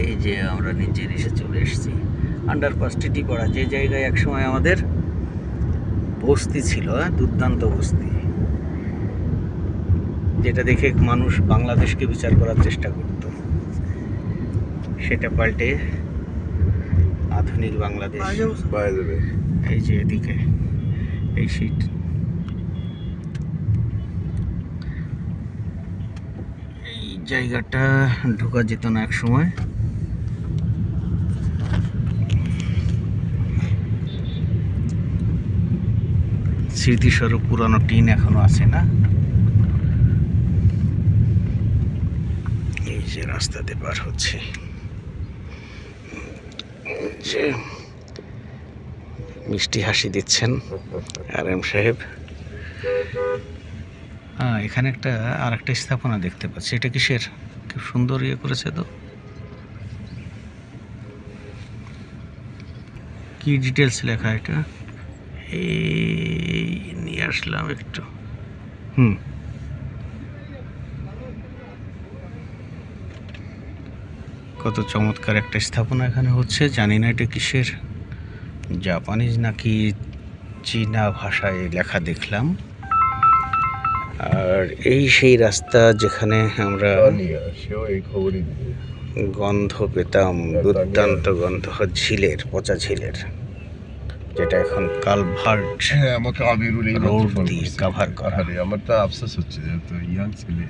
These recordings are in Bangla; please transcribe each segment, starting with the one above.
এই যে আমরা নিচের এসে চলে এসেছি। আন্ডারপাস টিটি পাড়া যে জায়গায় একসময় আমাদের বস্তি ছিল হ্যাঁ দুর্দান্ত বস্তি। যেটা দেখে মানুষ বাংলাদেশকে বিচার করার চেষ্টা করত। সেটা পাল্টে আধুনিক বাংলাদেশ এই যে এদিকে এই সিট এই জায়গাটা ঢোকা যেত না এক সময়। স্মৃতিস্বরূপ পুরানো টিন এখনও আছে না? এই যে রাস্তাতে পার হচ্ছে। যে মিষ্টি হাসি দিচ্ছেন আর এম সাহেব। হ্যাঁ এখানে একটা আর একটা স্থাপনা দেখতে পাচ্ছি। এটা কিসের খুব সুন্দর ইয়ে করেছে তো। কি ডিটেলস লেখা এটা? এই, নিয়ে আসলাম একটু। হুম। কত চমৎকার একটা স্থাপনা এখানে হচ্ছে। জানি না এটা কিসের। জাপানিজ নাকি চীনা ভাষায় লেখা দেখলাম। আর এই সেই রাস্তা যেখানে আমরা গন্ধ পেতাম, দুর্দান্ত গন্ধ, ঝিলের, পচা ঝিলের। যেটা এখন কালভার্ট হ্যাঁ আমাকে আবিরুল এই রোড দিয়ে করছে। করা। আমার তো আফসোস হচ্ছে যে তো ইয়াং ছেলে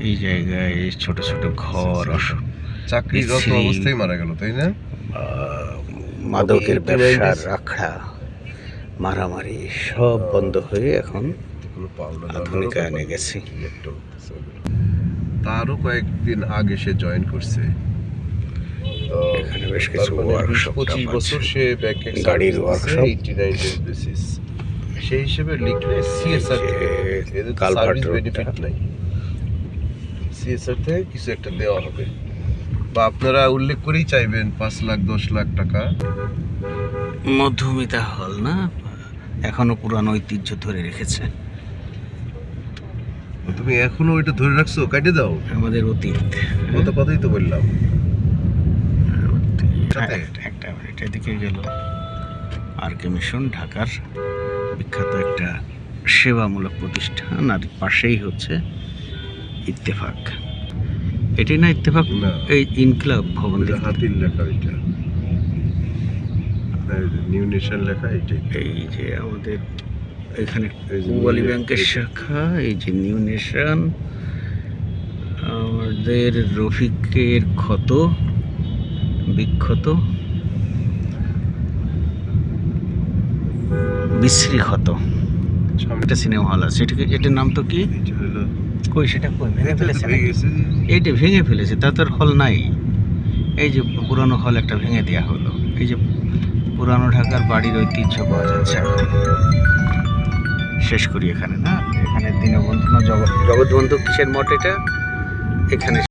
এই জায়গায় এই ছোট ছোট ঘর অস- চাকরিরত বিশ্রী। অবস্থায় মারা গেল তাই না মাদকের রয়েছে। আখড়া মারামারি সব বন্ধ হয়ে এখন আধুনিকায়নে গেছি তারও কয়েকদিন আগে সে জয়েন করছে এখানে বেশ কিছু workshop পঁচিশ বছর সে ব্যাংকে গাড়ির বেসিস সেই হিসেবে লিখলে সিএসআর কালভার্ট বেনিফিট নাই। সিএসআর থেকে কিছু একটা দেওয়া হবে। বা আপনারা উল্লেখ করেই চাইবেন পাঁচ লাখ দশ লাখ টাকা। মধ্যমিতা হল না? এখনও পুরানো ঐতিহ্য ধরে রেখেছে। তুমি এখনও ওইটা ধরে রাখছো? কাটে দাও। আমাদের অতীত। কত কথাই তো বললাম। সাথে? একটা- একটা মিনিট এদিকে গেল। আর কে মিশন ঢাকার বিখ্যাত একটা সেবামূলক প্রতিষ্ঠান আর পাশেই হচ্ছে ইত্তেফাক। এটাই না ইত্তেফাক? এই ইনকলাব ভবন হাতির লেখা ওইটা নিউ নেশন লেখা এইটাই এই যে আমাদের এখানে পূবালী ব্যাংকের শাখা এই যে নিউ নেশন আমাদের রফিকের ক্ষত। বিক্ষত বিশ্রী ক্ষত সামনে এটা সিনেমা হল আছে। এটাকে এটার নাম তো কি? কই সেটা কই? ভেঙে ফেলেছে এইটা ভেঙে ফেলেছে তা তোর হল নাই। এই যে পুরানো হল একটা ভেঙে দেওয়া হলো। এই যে পুরানো ঢাকার বাড়ির ঐতিহ্য পাওয়া যাচ্ছে শেষ করি এখানে না? এখানে দীনবন্ধু না জগৎ জগৎবন্ধু কিসের মঠ এটা? এখানে